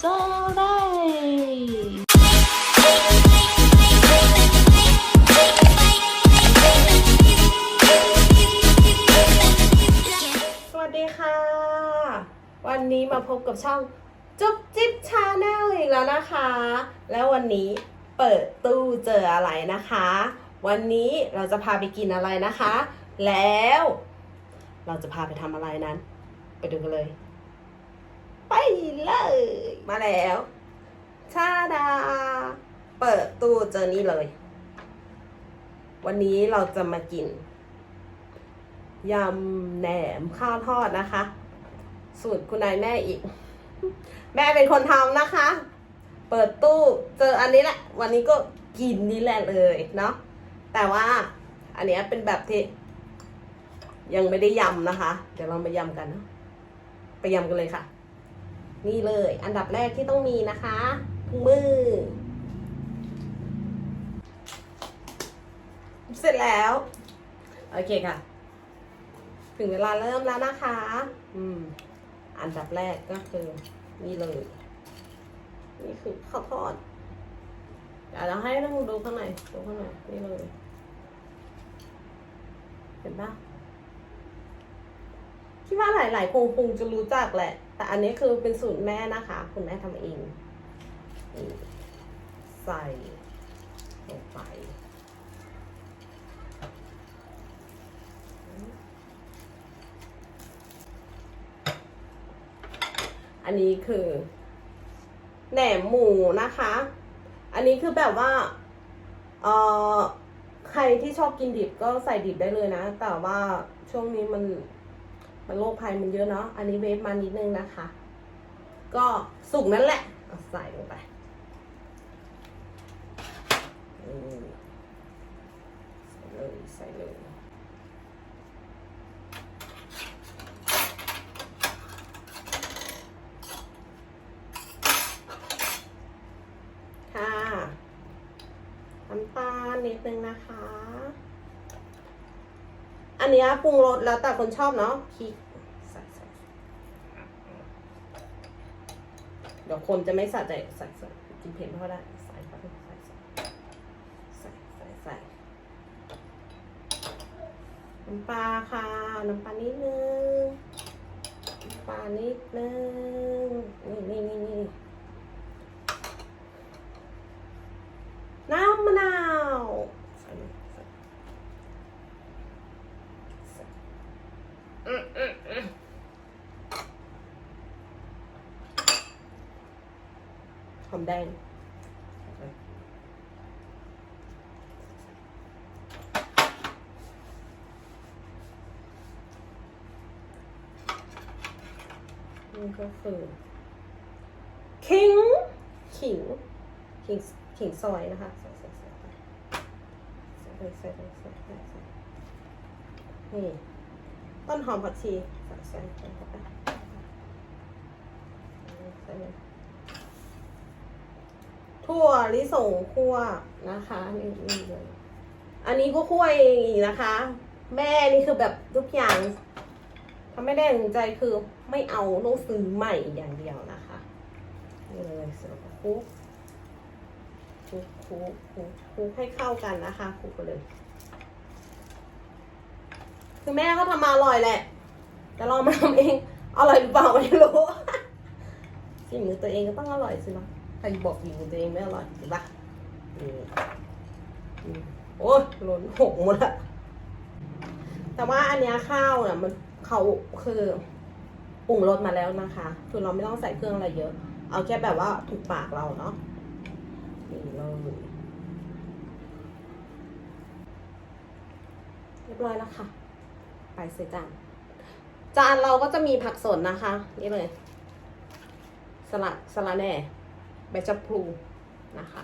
เจอได้สวัสดีค่ะ วันนี้มาพบกับช่องจุ๊บจิ๊บชาแนลอีกแล้วนะคะ แล้ววันนี้เปิดตู้เจออะไรนะคะ วันนี้เราจะพาไปกินอะไรนะคะ แล้ว เราจะพาไปทำอะไรนั้น ไปดูกันเลย ไปเลย มาแล้วชาดา เปิดตู้เจอนี่เลย วันนี้เราจะมากินยำแหนมข้าวทอดนะคะ สูตรคุณนายแม่อีก แม่เป็นคนทำนะคะ เปิดตู้เจออันนี้แหละ วันนี้ก็กินนี่แหละเลยเนาะแต่ว่าอันนี้เป็นแบบที่ ยังไม่ได้ยำนะคะ เดี๋ยวเรามายำกันเนอะไปยำกันเลยค่ะ นี่เลย อันดับแรกที่ต้องมีนะคะมือ เสร็จแล้ว โอเคค่ะ ถึงเวลาเริ่มแล้วนะคะ อืม อันดับแรกก็คือ นี่เลย นี่คือข้าวทอดเดี๋ยวเราให้ต้องดูข้างในดูข้างในนี่เลย เห็นปะ คิดว่าหลายๆคงคงจะรู้จักแหละ แต่อันนี้คือเป็นสูตรแม่นะคะ คุณแม่ทำเองใส่ลงไปอันนี้คือแหนมหมูนะคะ อันนี้คือแบบว่า เอ่อ ใครที่ชอบกินดิบก็ใส่ดิบได้เลยนะ แต่ว่าช่วงนี้มัน มันโรคภัยมันเยอะเนาะ อันนี้เวฟมานิดนึงนะคะ ก็สุกนั่นแหละเอาใส่ลงไป ใส่เลย ใส่เลยค่ะน้ำตาลนิดนึงนะคะ อันนี้ปรุงรสแล้วแต่คนชอบเนาะพริกใส่ใส่เดี๋ยว คนจะไม่สะใจใส่ใส่กินเผ็ดไม่ค่อยได้ใส่เข้าไปใส่ใส่ใส่ใส่ใส่น้ำปลาค่ะน้ำปลานิดนึงน้ำปลานิดนึงนี่นี่นี่นี่ำมะนาวใส่เลยใส่ใส่อืมอืมอืมหอม แดงนี่ก็คือขิงขิงขิงขิงซอยนะคะใส่ใส่ใส่ใส่ใส่ใส่ใส่ใส่ใส่นี่ต้นหอมผักชีใส่ใส่ใส่ใส่ ถั่วลิสงคั่วนะคะนี่นี่เลย อันนี้ก็คั่วเองอีกนะคะ แม่นี่คือแบบทุกอย่างถ้าไม่ได้ถึงใจคือไม่เอาต้องซื้อใหม่อย่างเดียวนะคะนี่เลยสร็จแล้วก็คลุกคลุกคุกคุกคุกให้เข้ากันนะคะคุกไปเลย คือแม่ก็ทำมาอร่อยแหละ แต่เรามาทำเองอร่อยหรือเปล่าไม่รู้ฝีมือตัวเองก็ต้องอร่อยสินะ รบอกฝีมือตัวเองไม่อร่อยถูกปะโอ้ยหล่นหกหมดละแต่ว่าอันเนี้ยข้าวน่ะมันเขาคือปรุงรสมาแล้วนะคะ คือเราไม่ต้องใส่เครื่องอะไรเยอะ เอาแค่แบบว่าถูกปากเราเนาะนี่เลยเรียบร้อยแล้วค่ะ ไปใส่จาน จานเราก็จะมีผักสดนะคะ นี่เลย สลัดสลัดแหน่ ใบชะพลูนะคะ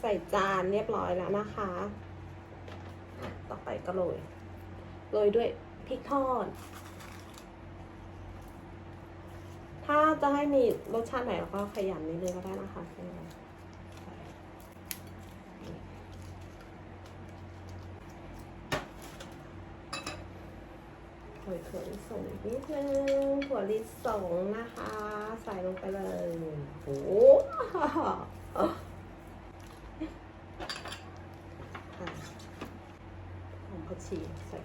ใส่จานเรียบร้อยแล้วนะคะอะต่อไปก็โรย โรยด้วยพริกทอด ถ้าจะให้มีรสชาติไหนเราก็ขยำนิดนึงก็ได้นะคะไม่เป็นไรใส่ถั่วลิสงนิดนึงถั่วลิสงนะคะ ใส่ลงไปเลยโอ้โหค่ะหอมผักชีใส่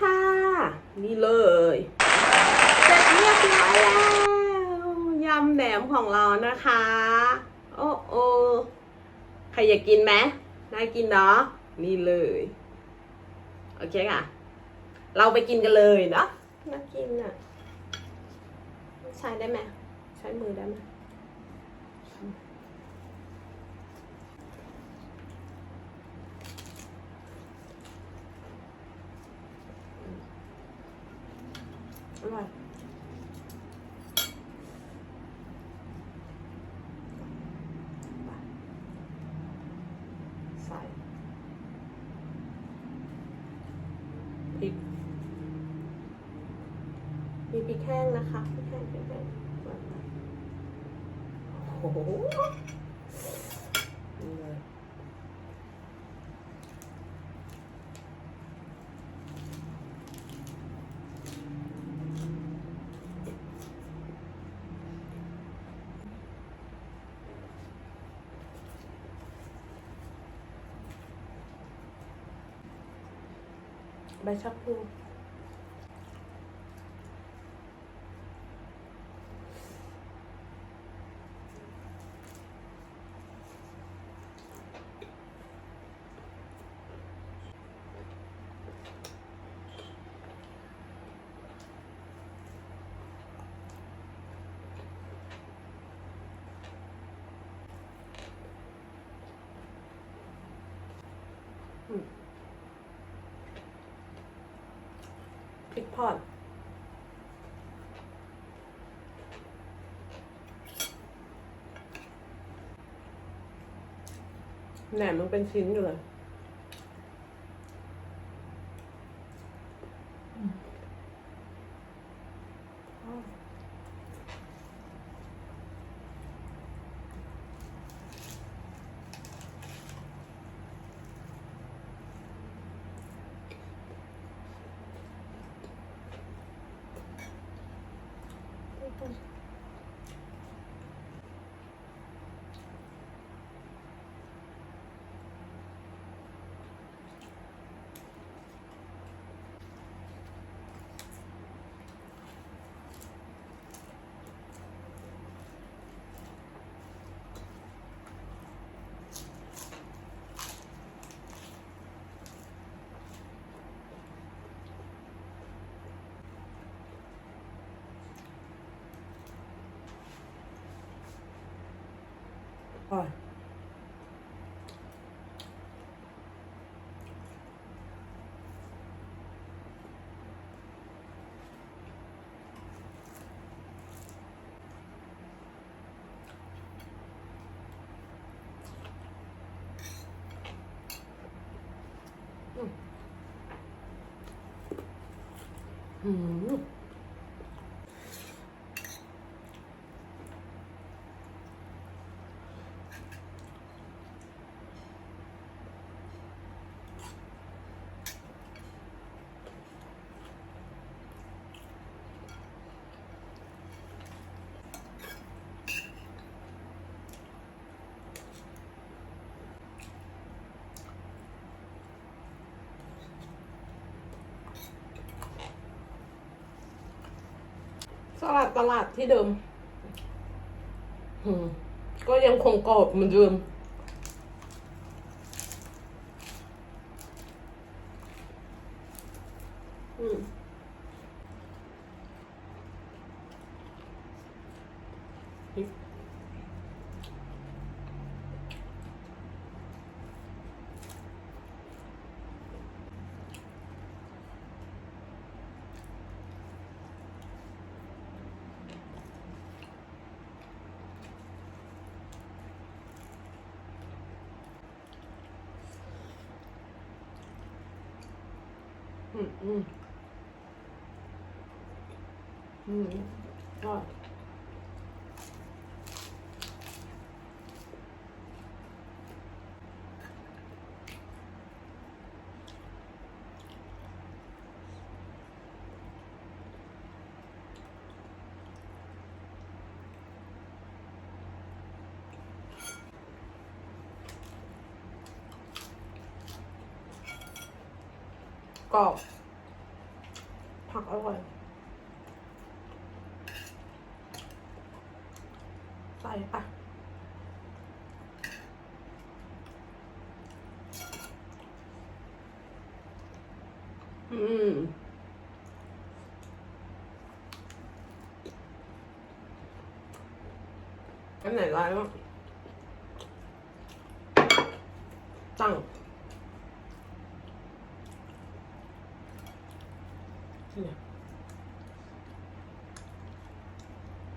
ค่ะ นี่เลย เสร็จเรียบร้อยแล้วยำแหนมของเรานะคะ โอ้โอใคร อยากกินไหมน่ากินเนาะนี่เลย โอเคค่ะ เราไปกินกันเลยเนาะน่ากินอะ ใช้ได้ไหมใช้มือได้ไหมอร่อยใส่ พริก มีพริกแห้งนะคะพริกแห้งพริกแห้งโอ้โห ใบชะพลู อด แหนมมันเป็นชิ้นอยู่เลย อร่ สลัดตลาดที่เดิมอืมก็ยังคงกรอบเหมือนเดิม 음, 음. 음. 아. กรอบ ผักอร่อย ใส่ปะอืมอันไหนร้ายบ้างตั้งเนี่ย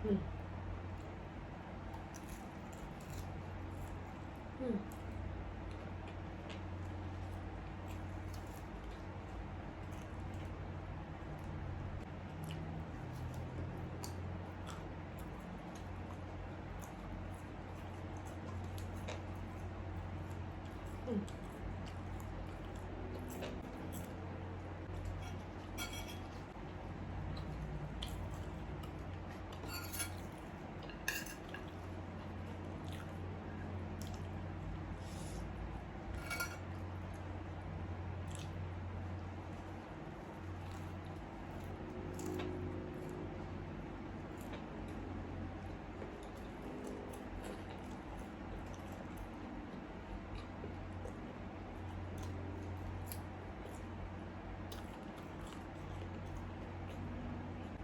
อืม อืม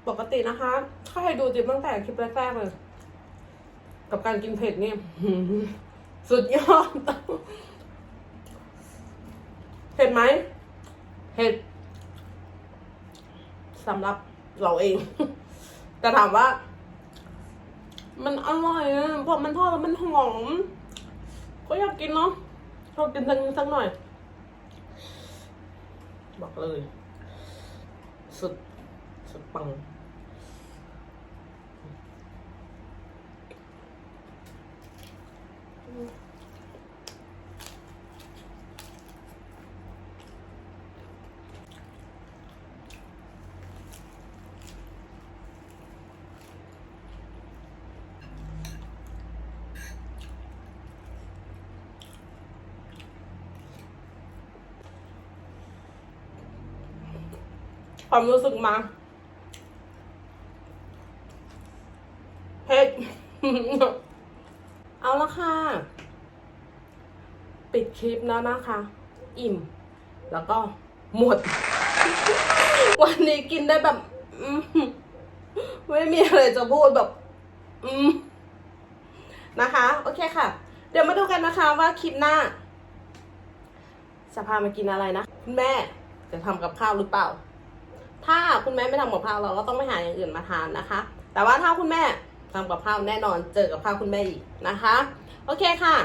ปกตินะคะ ถ้าใครดูจิ๊บตั้งแต่คลิปแรกๆเลย กับการกินเผ็ดนี่สุดยอด เผ็ดไหมเผ็ดสำหรับเราเอง แต่ถามว่า มันอร่อยอะพอมันทอดแล้วมันหอม ก็อยากกินเนาะชอบกินสักสักหน่อย บอกเลย สุด สุดปัง ความรู้สึกมาเผ็ด เอาละค่ะ ปิด คลิปแล้วนะคะ อิ่ม แล้วก็หมด วันนี้กินได้แบบไม่มีอะไรจะพูดแบบนะคะ โอเคค่ะ เดี๋ยวมาดูกันนะคะว่าคลิปหน้าจะพามากินอะไรนะคุณแม่จะทำกับข้าวหรือเปล่า ถ้าคุณแม่ไม่ทำกับข้าวเราก็ต้องไปหาอย่างอื่นมาทานนะคะ แต่ว่าถ้าคุณแม่ทำกับข้าวแน่นอนเจอกับข้าวคุณแม่อีกนะคะ โอเคค่ะ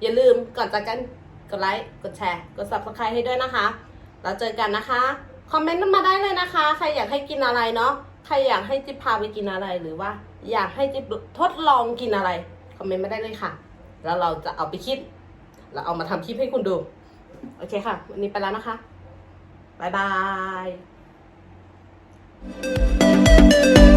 อย่าลืมก่อนจากกันกดไลค์ กดแชร์ กด subscribe ให้ด้วยนะคะ เราเจอกันนะคะ คอมเมนต์มาได้เลยนะคะ ใครอยากให้กินอะไรเนาะ ใครอยากให้จิ๊บพาไปกินอะไร หรือว่า อยากให้จิ๊บทดลองกินอะไร คอมเมนต์มาได้เลยค่ะ แล้วเราจะเอาไปคิด เราเอามาทำคลิปให้คุณดู โอเคค่ะ วันนี้ไปแล้วนะคะ บ๊ายบาย